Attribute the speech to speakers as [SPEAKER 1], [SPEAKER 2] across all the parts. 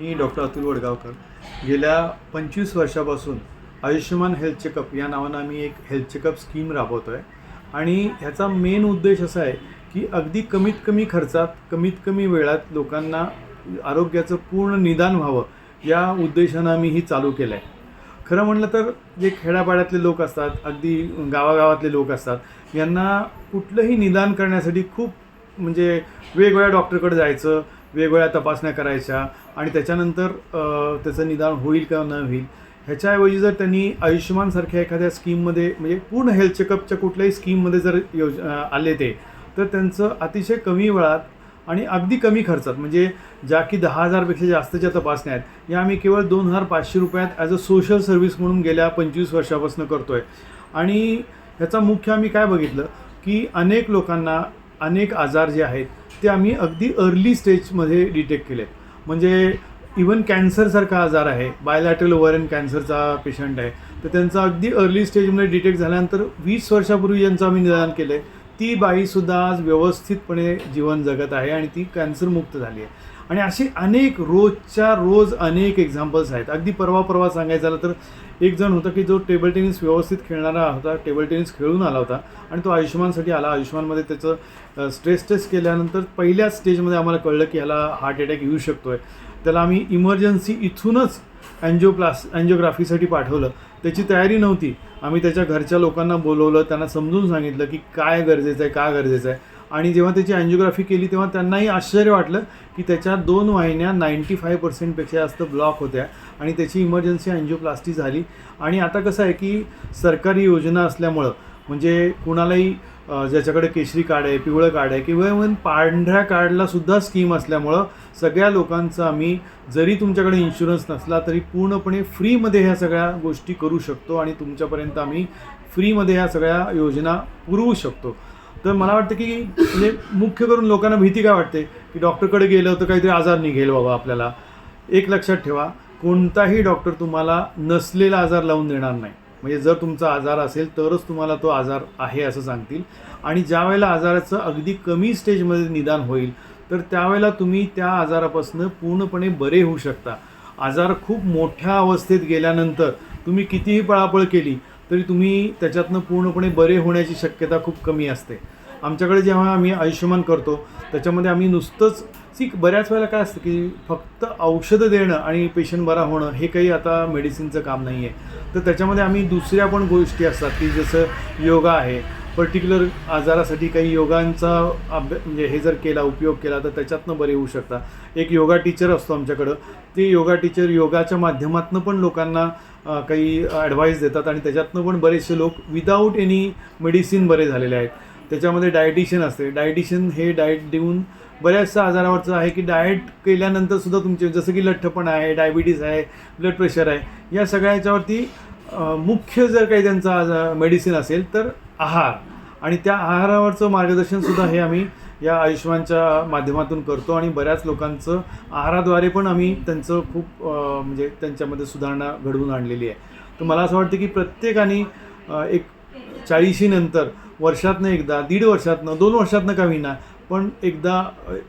[SPEAKER 1] मी doctor Atul Wadgaonkar. गेल्या पंचवीस वर्षापासून आयुष्यमान हेल्थ चेकअप या नावानं आम्ही एक हेल्थ चेकअप स्कीम राबवतो आहे आणि ह्याचा मेन उद्देश असा आहे की अगदी कमीत कमी खर्चात कमीत कमी वेळात लोकांना आरोग्याचं पूर्ण निदान व्हावं या उद्देशानं आम्ही ही चालू केलं आहे खरं म्हटलं तर जे खेड्यापाड्यातले लोक असतात अगदी गावागावातले लोक असतात यांना कुठलंही निदान करण्यासाठी खूप म्हणजे वेगवेगळ्या डॉक्टरकडे जायचं वेगवेगळ्या तपासण्या करायच्या आणि त्याच्यानंतर त्याचं निदान होईल का न होईल ह्याच्याऐवजी जर त्यांनी आयुष्यमानसारख्या एखाद्या स्कीममध्ये म्हणजे पूर्ण हेल्थ चेकअपच्या कुठल्याही स्कीममध्ये जर योज आले ते तर त्यांचं अतिशय कमी वेळात आणि अगदी कमी खर्चात म्हणजे ज्या की दहा हजारपेक्षा जास्तच्या तपासण्या आहेत या आम्ही केवळ दोन हजार पाचशे रुपयात ॲज अ सोशल सर्व्हिस म्हणून गेल्या पंचवीस वर्षापासून करतो आहे आणि ह्याचा मुख्य आम्ही काय बघितलं की अनेक लोकांना अनेक आजार जे आहेत ते आम्ही अगदी अर्ली स्टेजमध्ये डिटेक्ट केले. म्हणजे इवन कॅन्सरसारखा आजार आहे बायलॅटरल ओव्हरन कॅन्सरचा पेशंट आहे तर त्यांचा अगदी अर्ली स्टेजमध्ये डिटेक्ट झाल्यानंतर वीस वर्षापूर्वी ज्यांचं आम्ही निदान केलं आहे ती बाईसुद्धा आज व्यवस्थितपणे जीवन जगत आहे आणि ती कॅन्सरमुक्त झाली आहे. आणि असे अनेक रोजच्या रोज अनेक एक्झाम्पल्स आहेत. अगदी परवा परवा सांगायचं झालं तर एक जण होता की जो टेबल टेनिस व्यवस्थित खेळणारा होता टेबल टेनिस खेळून आला होता आणि तो आयुष्यमानसाठी आला. आयुष्यमानमध्ये त्याचं स्ट्रेस टेस्ट केल्यानंतर पहिल्याच स्टेजमध्ये आम्हाला कळलं की ह्याला हार्ट अटॅक येऊ शकतो आहे त्याला आम्ही इमर्जन्सी इथूनच अँजिओप्लास अँजिओग्राफीसाठी पाठवलं. त्याची तयारी नव्हती. आम्ही त्याच्या घरच्या लोकांना बोलवलं त्यांना समजून सांगितलं की काय गरजेचं आहे का गरजेचं आहे. आणि जेव्हा त्याची अँजिओग्राफी केली तेव्हा त्यांनाही आश्चर्य वाटलं की त्याच्या दोन वाहिन्या नाईंटी फाय पर्सेंटपेक्षा जास्त ब्लॉक होत्या आणि त्याची इमर्जन्सी अँजिओप्लास्टी झाली. आणि आता कसं आहे की सरकारी योजना असल्यामुळं म्हणजे कुणालाही ज्याच्याकडे केशरी कार्ड आहे पिवळं कार्ड आहे किंवा इव्हन पांढऱ्या कार्डलासुद्धा स्कीम असल्यामुळं सगळ्या लोकांचं आम्ही जरी तुमच्याकडे इन्शुरन्स नसला तरी पूर्णपणे फ्रीमध्ये ह्या सगळ्या गोष्टी करू शकतो आणि तुमच्यापर्यंत आम्ही फ्रीमध्ये ह्या सगळ्या योजना पुरवू शकतो. तर मला वाटतं की म्हणजे मुख्य करून लोकांना भीती काय वाटते? की डॉक्टरकडे गेलं तर काहीतरी आजार निघेल बाबा आपल्याला. एक लक्षात ठेवा कोणताही डॉक्टर तुम्हाला नसलेला आजार लावून देणार नाही. म्हणजे जर तुमचा आजार असेल तरच तुम्हाला तो आजार आहे असं सांगतील. आणि ज्या वेळेला आजाराचं अगदी कमी स्टेजमध्ये निदान होईल तर त्यावेळेला तुम्ही त्या आजारापासून पूर्णपणे बरे होऊ शकता. आजार खूप मोठ्या अवस्थेत गेल्यानंतर तुम्ही कितीही पळापळ केली तरी तुम्ही त्याच्यातनं पूर्णपणे बरे होण्याची शक्यता खूप कमी असते. आमच्याकडे जेव्हा आम्ही आयुष्यमान करतो त्याच्यामध्ये आम्ही नुसतंच सी बऱ्याच वेळेला काय असतं की फक्त औषधं देणं आणि पेशंट बरा होणं हे काही आता मेडिसिनचं काम नाही आहे तर त्याच्यामध्ये आम्ही दुसऱ्या पण गोष्टी असतात की जसं योगा आहे पर्टिक्युलर आजारासाठी काही योगांचा अभ्या म्हणजे हे जर केला उपयोग केला तर त्याच्यातनं बरे होऊ शकता. एक योगा टीचर असतो आमच्याकडं. ते योगा टीचर योगाच्या माध्यमातून पण लोकांना काही ॲडवाईस देतात आणि त्याच्यातनं पण बरेचसे लोक विदाऊट एनी मेडिसिन बरे झालेले आहेत. त्याच्यामध्ये डायटिशियन असते. डायटिशियन हे डाएट देऊन बऱ्याचशा आजारावरचं आहे की डाएट केल्यानंतर सुद्धा तुमचे जसं की लठ्ठपण आहे डायबिटीस आहे ब्लड प्रेशर आहे या सगळ्या याच्यावरती मुख्य जर काही त्यांचा मेडिसिन असेल तर आहार. आणि त्या आहारावरचं मार्गदर्शनसुद्धा हे आम्ही या आयुष्यमानच्या माध्यमातून करतो आणि बऱ्याच लोकांचं आहाराद्वारे पण आम्ही त्यांचं खूप म्हणजे त्यांच्यामध्ये सुधारणा घडवून आणलेली आहे. तर मला असं वाटतं की प्रत्येकाने एक चाळीशीनंतर वर्षातनं एकदा दीड वर्षातनं दोन वर्षातनं का होईना पण एकदा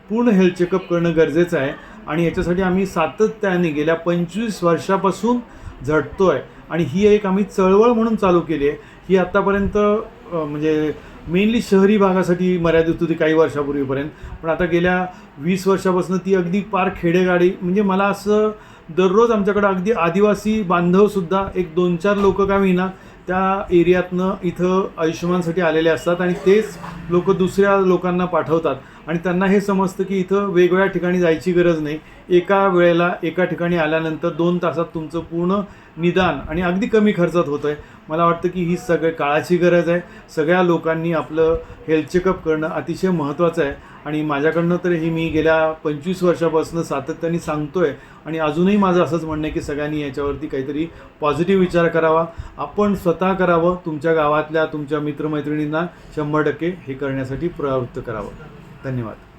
[SPEAKER 1] पूर्ण हेल्थ चेकअप करणं गरजेचं आहे. आणि याच्यासाठी आम्ही सातत्याने गेल्या पंचवीस वर्षापासून झटतो आहे आणि ही एक आम्ही चळवळ म्हणून चालू केली आहे. ही आत्तापर्यंत म्हणजे मेनली शहरी भागासाठी मर्यादित होती काही वर्षापूर्वीपर्यंत. पण आता गेल्या वीस वर्षापासून ती अगदी पार खेडेगाडी. म्हणजे मला असं दररोज आमच्याकडं अगदी आदिवासी बांधवसुद्धा एक दोन चार लोक का होईना त्या एरियातनं इथं आयुष्यमानसाठी आलेले असतात आणि तेच लोक दुसऱ्या लोकांना पाठवतात. आणि त्यांना हे समजतं की इथं वेगवेगळ्या ठिकाणी जायची गरज नाही. एका वेळेला एका ठिकाणी आल्यानंतर दोन तासात तुमचं पूर्ण निदान आणि अगदी कमी खर्चात होतं आहे. मला वाटतं की ही सगळ्या काळाची गरज आहे. सगळ्या लोकांनी आपलं हेल्थ चेकअप करणं अतिशय महत्त्वाचं आहे. आणि माझ्याकडनं तर हे मी गेल्या पंचवीस वर्षापासून सातत्याने सांगतो आहे आणि अजूनही माझं असंच म्हणणं आहे की सगळ्यांनी याच्यावरती काहीतरी पॉझिटिव्ह विचार करावा. आपण स्वतः करावं तुमच्या गावातल्या तुमच्या मित्रमैत्रिणींना शंभर टक्के हे करण्यासाठी प्रवृत्त करावं. धन्यवाद.